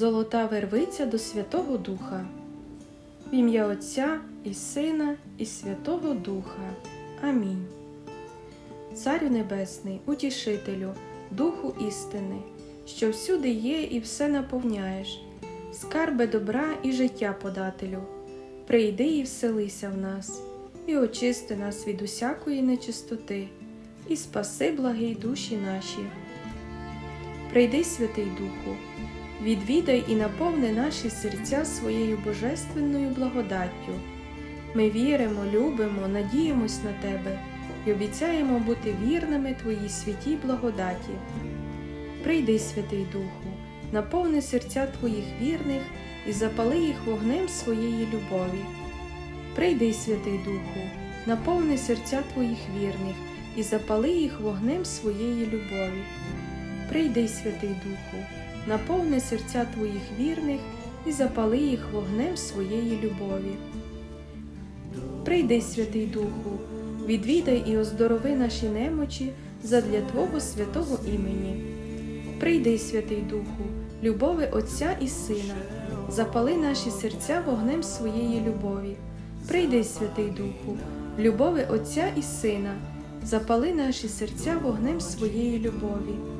Золота вервиця до Святого Духа. В ім'я Отця і Сина, і Святого Духа. Амінь. Царю Небесний, утішителю, Духу істини, що всюди є і все наповняєш, скарбе добра і життя подателю, прийди і вселися в нас, і очисти нас від усякої нечистоти, і спаси благий душі наші. Прийди, Святий Духу, відвідай і наповни наші серця своєю божественною благодаттю. Ми віримо, любимо, надіємось на Тебе і обіцяємо бути вірними Твоїй святій благодаті. Прийди, Святий Духу, наповни серця Твоїх вірних і запали їх вогнем своєї любові. Прийди, Святий Духу, наповни серця Твоїх вірних і запали їх вогнем своєї любові. Прийди, Святий Духу, наповни серця Твоїх вірних і запали їх вогнем своєї любові. Прийди, Святий Духу, відвідай і оздорови наші немочі задля Твого святого імені. Прийди, Святий Духу, любови Отця і Сина, запали наші серця вогнем своєї любові. Прийди, Святий Духу, любови Отця і Сина, запали наші серця вогнем своєї любові.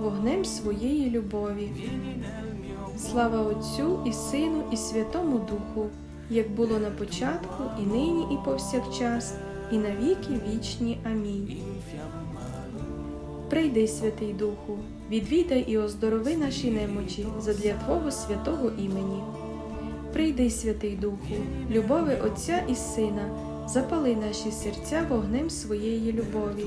вогнем своєї любові. Слава Отцю і Сину, і Святому Духу, як було на початку, і нині, і повсякчас, і на віки вічні. Амінь. Прийди, Святий Духу, відвідай і оздорови наші немочі задля Твого святого імені. Прийди, Святий Духу, любови Отця і Сина, запали наші серця вогнем своєї любові.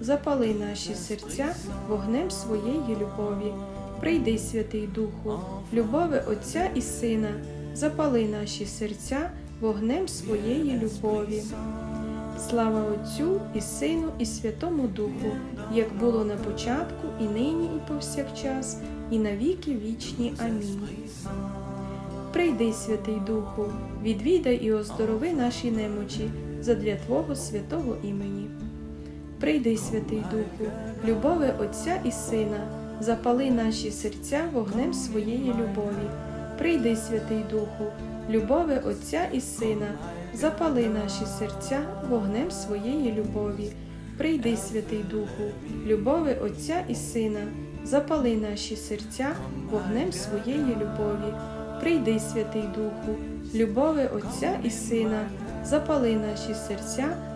запали наші серця вогнем своєї любові. Прийди, Святий Духу, любови Отця і Сина, запали наші серця вогнем своєї любові. Слава Отцю і Сину, і Святому Духу, як було на початку, і нині, і повсякчас, і на віки вічні. Амінь. Прийди, Святий Духу, відвідай і оздорови наші немочі задля Твого святого імені. Прийди, Святий Духу, любови Отця і Сина, запали наші серця вогнем своєї любові. Прийди, Святий Духу, любови Отця і Сина, запали наші серця вогнем своєї любові. Прийди, Святий Духу, любови Отця і Сина, запали наші серця вогнем своєї любові. Прийди, Святий Духу, любови Отця і Сина, запали наші серця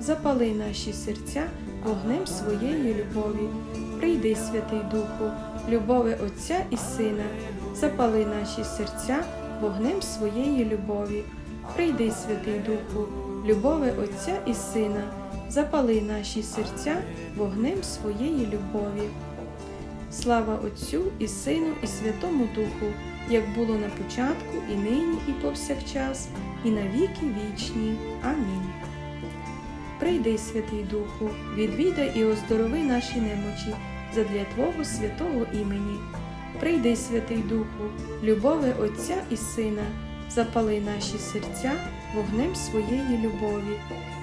запали наші серця вогнем своєї любові. Прийди, Святий Духу, любови Отця і Сина, запали наші серця вогнем своєї любові. Прийди, Святий Духу, любови Отця і Сина, запали наші серця вогнем своєї любові. Слава Отцю і Сину, і Святому Духу, як було на початку, і нині, і повсякчас, і на віки вічні. Амінь. Прийди, Святий Духу, відвідай і оздорови наші немочі задля Твого святого імені. Прийди, Святий Духу, любови Отця і Сина, запали наші серця вогнем своєї любові.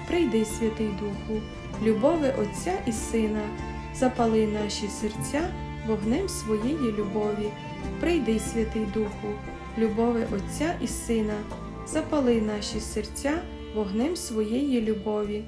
Прийди, Святий Духу, любови Отця і Сина, запали наші серця вогнем своєї любові. Прийди, Святий Духу, любови Отця і Сина, запали наші серця вогнем своєї любові.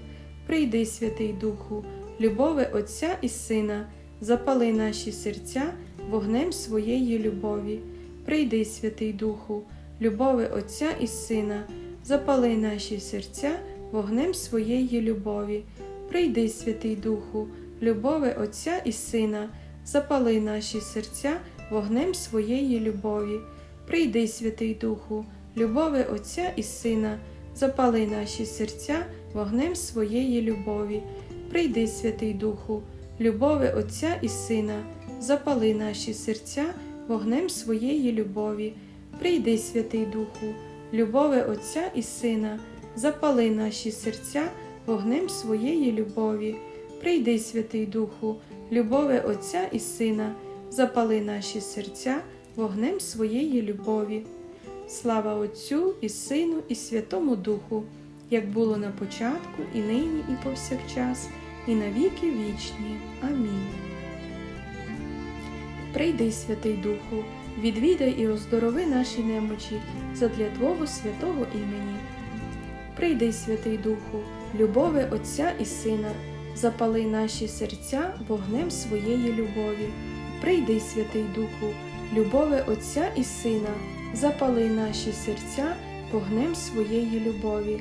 Прийди, Святий Духу, любови Отця і Сина, запали наші серця вогнем своєї любові. Прийди, Святий Духу, любови Отця і Сина, запали наші серця вогнем своєї любові. Прийди, Святий Духу, любови Отця і Сина, запали наші серця вогнем своєї любові. Прийди, Святий Духу, любови Отця і Сина, запали наші серця вогнем своєї любові. Прийди, Святий Духу, любови Отця і Сина, запали наші серця вогнем своєї любові. Прийди, Святий Духу, любови Отця і Сина, запали наші серця вогнем своєї любові. Прийди, Святий Духу, любови Отця і Сина, запали наші серця вогнем своєї любові. Слава Отцю і Сину, і Святому Духу, як було на початку, і нині, і повсякчас, і на віки вічні. Амінь. Прийди, Святий Духу, відвідай і оздорови наші немочі задля Твого святого імені. Прийди, Святий Духу, любови Отця і Сина, запали наші серця вогнем своєї любові. Прийди, Святий Духу, любови Отця і Сина, запали наші серця вогнем своєї любові.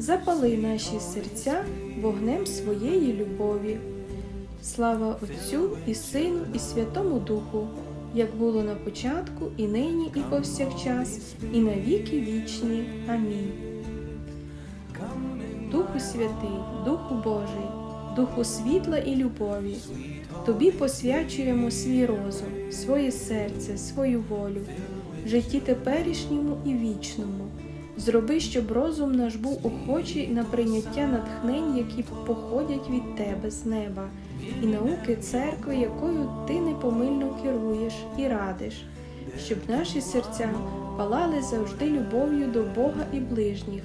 запали наші серця вогнем своєї любові. Слава Отцю і Сину, і Святому Духу, як було на початку, і нині, і повсякчас, і на віки вічні. Амінь. Духу Святий, Духу Божий, Духу світла і любові, Тобі посвячуємо свій розум, своє серце, свою волю, в житті теперішньому і вічному. Зроби, щоб розум наш був охочий на прийняття натхнень, які походять від Тебе з неба, і науки церкви, якою Ти непомильно керуєш і радиш, щоб наші серця палали завжди любов'ю до Бога і ближніх,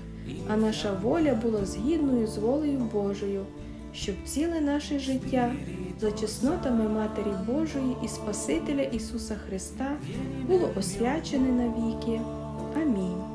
а наша воля була згідною з волею Божою, щоб ціле наше життя за чеснотами Матері Божої і Спасителя Ісуса Христа було освячене навіки. Амінь.